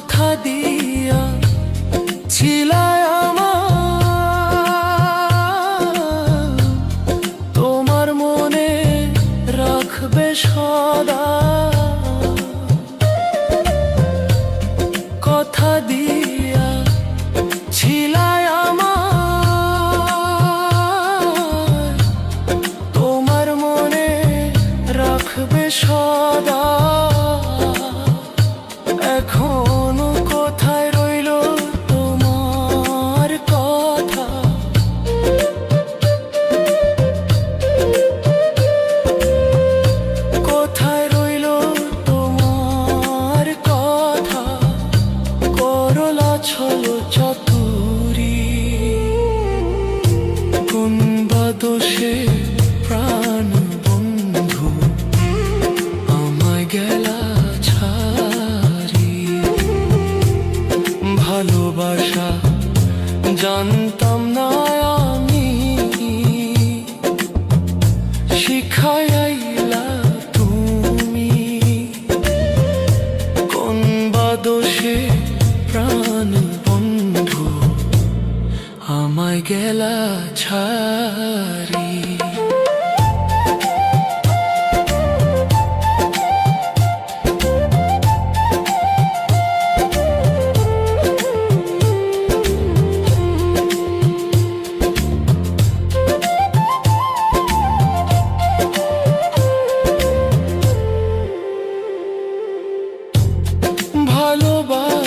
কথা দিয়া ছিলায় আমার। তোমার মনে রাখবে সদা। চতুরি। কোন প্রাণ বন্ধু আমায় গেলা ছাড়ি। ভালোবাসা জানতাম না আমি। শিখাইলা তুমি। কোন প্রাণ বন্ধু আমায় গেলা ছাড়ি। ভালোবাসা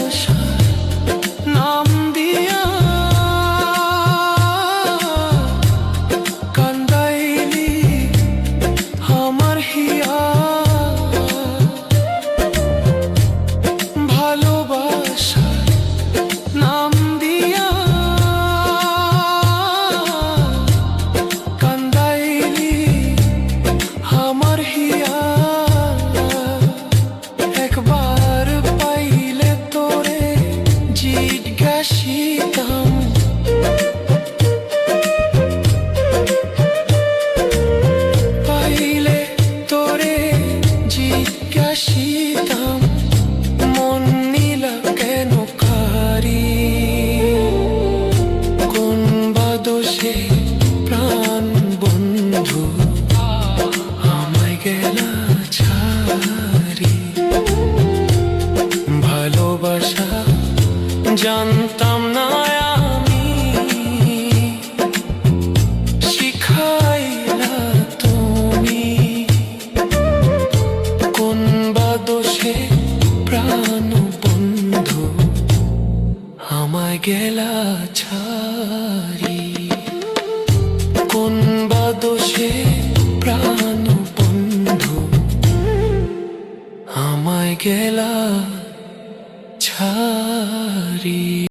গেলা ছাড়ি ভালোবাসা জানতাম না আমি। শিখাইলা তুমি। কোন বা দোষে প্রাণ বন্ধু গেলা ছাড়ি। আমায়